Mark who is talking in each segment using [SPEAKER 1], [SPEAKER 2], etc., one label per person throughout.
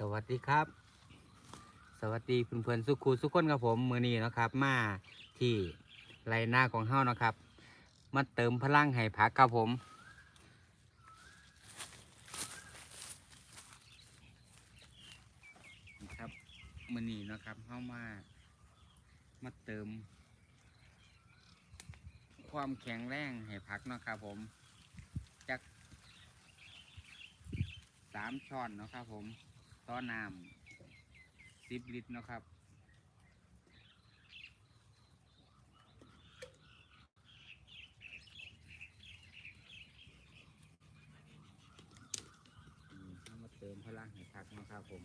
[SPEAKER 1] สวัสดีครับ สวัสดีเพื่อนๆสุขูสุขคนครับผมมือนี้นะครับ มาที่ไรหน้าของเฮานะครับ มาเติมพลังให้ผักครับผมนะครับมือนี้นะครับเฮามา มาเติม ความแข็งแรงให้ผักนะครับผมจากสามช้อนนะครับผม ต่อน้ำสิบลิตรนะครับอืมเอามาเติมพลังให้พักนะครับผม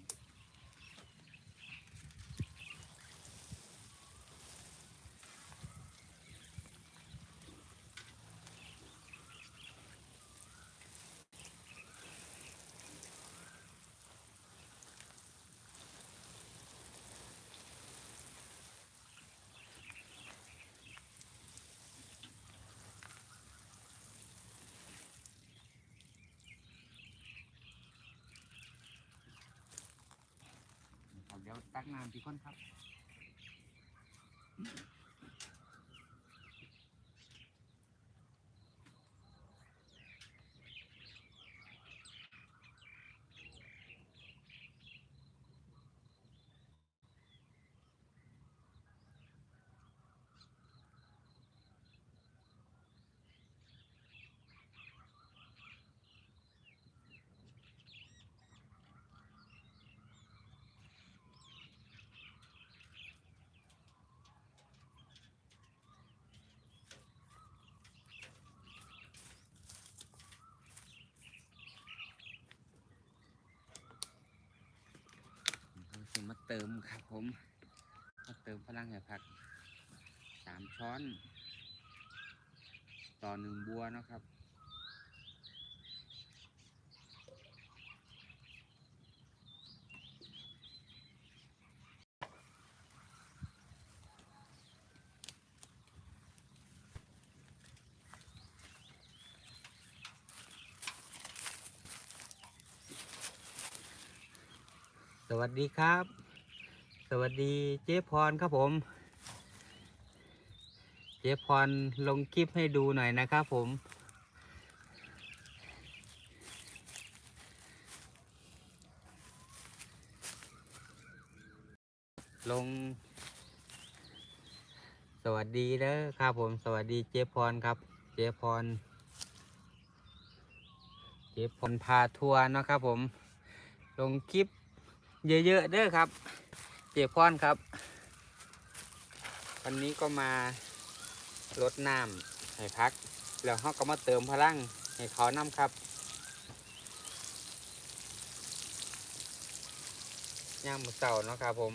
[SPEAKER 1] ตักน้ำที่คนครับ เติมครับผมมาเติมพลังให้ผักสามช้อน ต่อหนึ่งบัวนะครับสวัสดีครับ สวัสดีเจ๊พรครับผม เจ๊พรลงคลิปให้ดูหน่อยนะครับผม ลง สวัสดีเด้อครับผม สวัสดีเจ๊พรครับ เจ๊พร เจ๊พรพาทัวร์นะครับผม ลงคลิปเยอะๆเด้อครับ เจ๊พรครับ วันนี้ก็มาลดน้ำให้พัก แล้วเขาก็มาเติมพลังให้เขาน้ำครับย่างมือเสาเนาะครับผม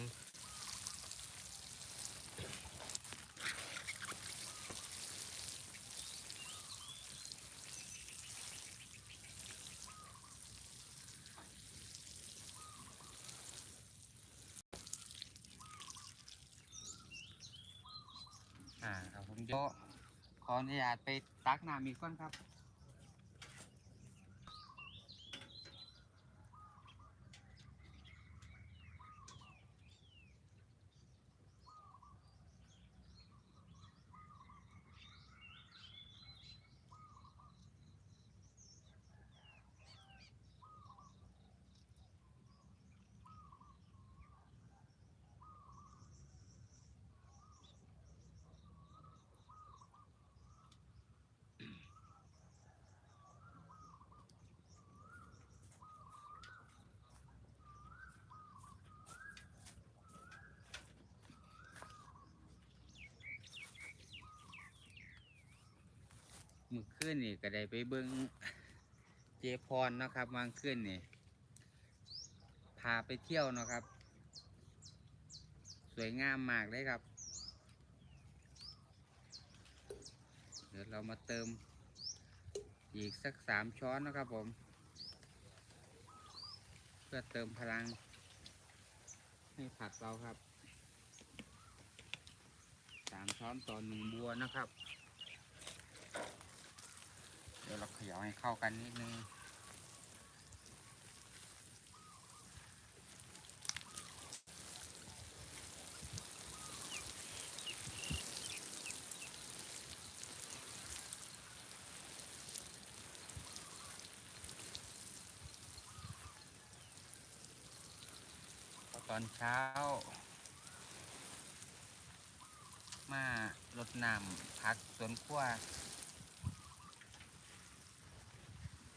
[SPEAKER 1] ผมจะขออนุญาตไปตักน้ำมีก้อนครับ มือขึ้นนี่ก็ได้ไปเบิ้งเจพรนะครับวางขึ้นนี่พาไปเที่ยวนะครับ สวยงามมากเลยครับ เดี๋ยวเรามาเติมอีกสักสามช้อนนะครับผม เพื่อเติมพลัง ให้ผักเราครับสามช้อนต่อหนึ่งบัวนะครับ เดี๋ยวเราเขย่าให้เข้ากันนิดนึงตอนเช้า มารดน้ำพักสวนครัว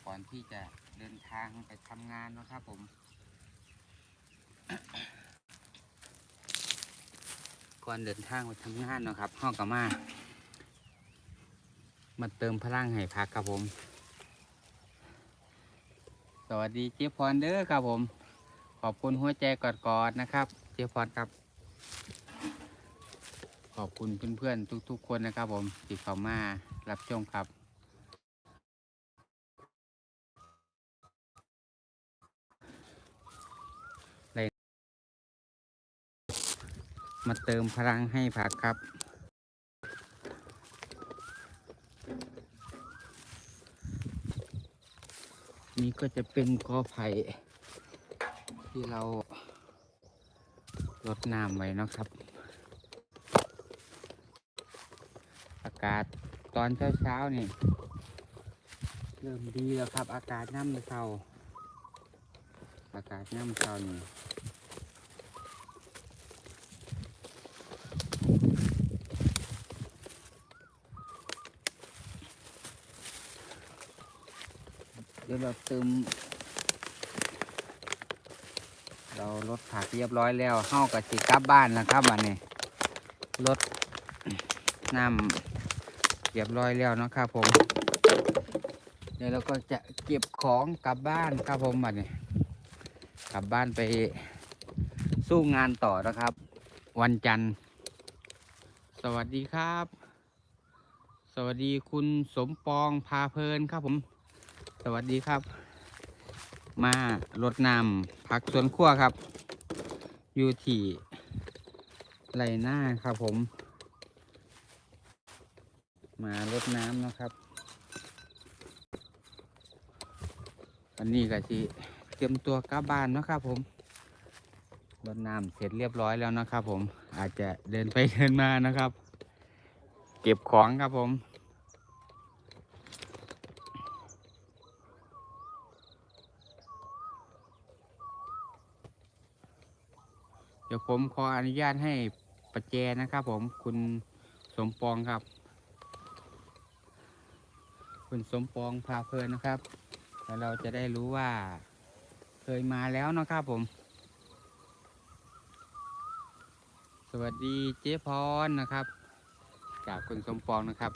[SPEAKER 1] ก่อนที่จะเดินทางไปทำงานนะครับผม ก่อนเดินทางไปทำงานนะครับห้องกับมามาเติมพลังให้พักครับผม สวัสดีเจ๊พรเด้อครับผม ขอบคุณหัวใจกอดๆนะครับ เจ๊พรครับ ขอบคุณเพื่อนๆทุก ๆ คนนะครับผมที่เข้ามารับชมครับ มาเติมพลังให้ผักครับ นี่ก็จะเป็นกอไผ่ที่เราลดน้ำไว้นะครับ อากาศตอนเช้าๆนี่เริ่มดีแล้วครับ อากาศน้ำเช้าอากาศน้ำเช้านี่ เดี๋ยวเราติม เราลดผักเรียบร้อยแล้วเฮากับสิกลับบ้านนะครับวันนี้ลดน้ำเรียบร้อยแล้วนะครับผม เดี๋ยวเราก็จะเก็บของกลับบ้านครับผมบัดนี้กลับบ้านไปสู้งานต่อนะครับ วันจันทร์ สวัสดีครับ สวัสดีคุณสมปองพาเพลินครับผม สวัสดีครับ มารดน้ำผักสวนครัวครับ อยู่ที่ไรหน้าครับผม มารดน้ำนะครับ วันนี้ก็สิเตรียมตัวกลับบ้านนะครับผมรดน้ำเสร็จเรียบร้อยแล้วนะครับผมอาจจะเดินไปเดินมานะครับ เก็บของครับผม ดี๋ยวผมขออนุญาตให้ประแจนะครับ ผมคุณสมปองครับ คุณสมปองพาเพลินนะครับ แล้วเราจะได้รู้ว่าเคยมาแล้วนะครับผม สวัสดีเจ๊พรนะครับจากคุณสมปองนะครับ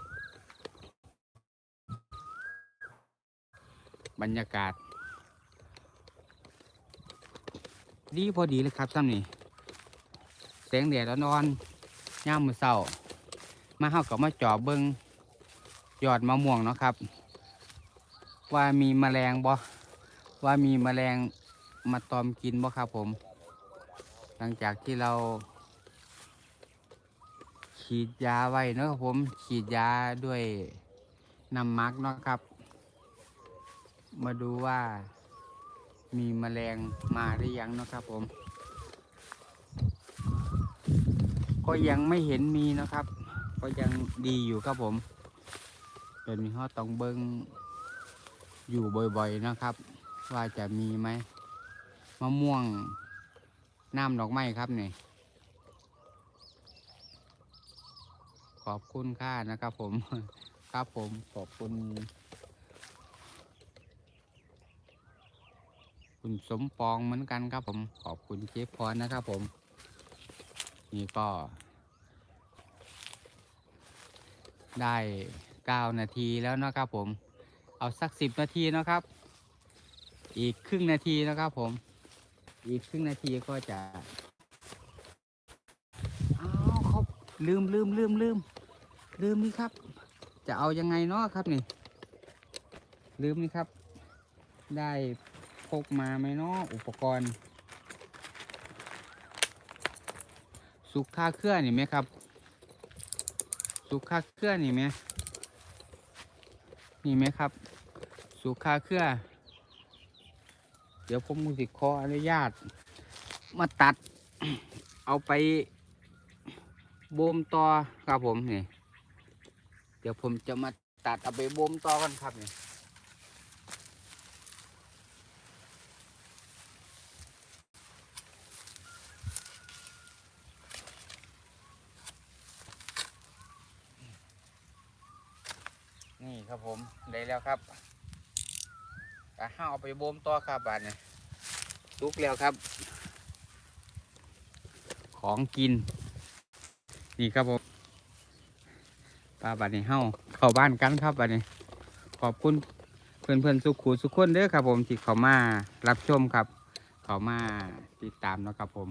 [SPEAKER 1] บรรยากาศ ดีพอดีเลยครับซ้ำนี่ แสงแดดนอนย่ามมือเศร้ามาเฮากับมาจอบเบิงยอดมะม่วงเนาะครับ ว่ามีแมลงบ่ว่ามีแมลงมาตอมกินบ่ครับผม หลังจากที่เราฉีดยาไว้เนาะครับผมฉีดยาด้วยน้ำมักเนาะครับ มาดูว่ามีแมลงมาหรือยังเนาะครับผม ก็ยังไม่เห็นมีนะครับ ก็ยังดีอยู่ครับผมเป็นมีห้อต้องเบิงอยู่บ่อยๆนะครับ ว่าจะมีไหมมะม่วงน้ำดอกไม้ครับนี่ขอบคุณค่านะครับผมครับผมขอบคุณ คุณสมปองเหมือนกันครับผมขอบคุณเจ๊พรนะครับผม นี่ก็ ได้เก้านาทีแล้วนะครับผม เอาสักสิบนาทีนะครับ อีกครึ่งนาทีนะครับผม อีกครึ่งนาทีก็จะอ้าวเขาลืมลืมลืมลืมลืมนี่ครับ จะเอายังไงเนาะครับนี่ลืมนี่ครับ ได้พกมาไหมเนาะอุปกรณ์ สุกค่าเครื่องนี่ไหมครับ สุกค่าเครื่องนี่ไหมนี่ไหมครับ สุกค่าเครื่องเดี๋ยวผมมุสิขออนุญาต มาตัด เอาไปบ่มต่อครับผมนี่เดี๋ยวผมจะมาตัดเอาไปบ่มต่อกันครับนี่ ครับผมได้แล้วครับก็ห้าเอาไปบ่มต่อครับบานเนี่ยสุกแล้วครับ ของกิน นี่ครับผมปลาบานนี้เฮาเข้าบ้านกันครับบานนี้ขอบคุณเพื่อนเพื่อนสุขูสุขคนเด้อครับผมที่เขามารับชมครับ เขามาติดตามนะครับผม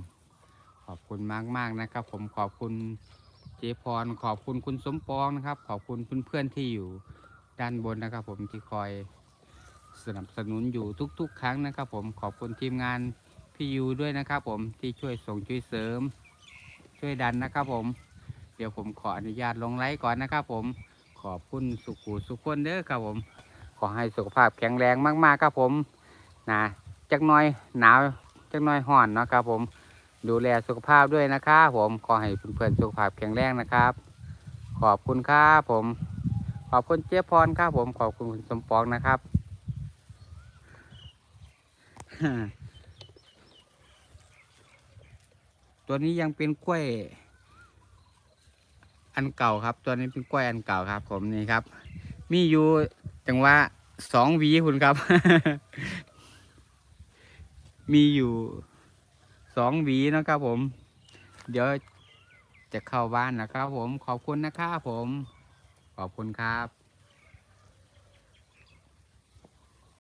[SPEAKER 1] ขอบคุณมากมากนะครับ ผมขอบคุณเจพรขอบคุณคุณสมปองนะครับ ขอบคุณเพื่อนๆที่อยู่ ด้านบนนะครับ ผมที่คอยสนับสนุนอยู่ทุก ๆ ครั้งนะครับ ผมขอบคุณทีมงานพี่ยูด้วยนะครับผมที่ช่วยส่งช่วยเสริม ช่วยดันนะครับ ผม เดี๋ยวผมขออนุญาตลงไลฟ์ก่อนนะครับ ผมขอบคุณสุขูสุขคนเด้อครับผม ขอให้สุขภาพแข็งแรงมากๆครับผมนะจักหน้อยหนาวจักหน้อยห่อนนะครับ ผมดูแลสุขภาพด้วยนะครับผมขอให้เพื่อนๆสุขภาพแข็งแรงนะครับ ขอบคุณครับผม ขอบคุณเจ๊พรครับผมขอบคุณคุณสมปองนะครับ ตัวนี้ยังเป็นกล้วย อันเก่าครับ ตัวนี้เป็นกล้วยอันเก่าครับ ผมนี่ครับ มีอยู่จังว่าสองวีคุณครับ มีอยู่สองวีนะครับผม เดี๋ยวจะเข้าบ้านนะครับผมขอบคุณนะครับผม ขอบคุณครับ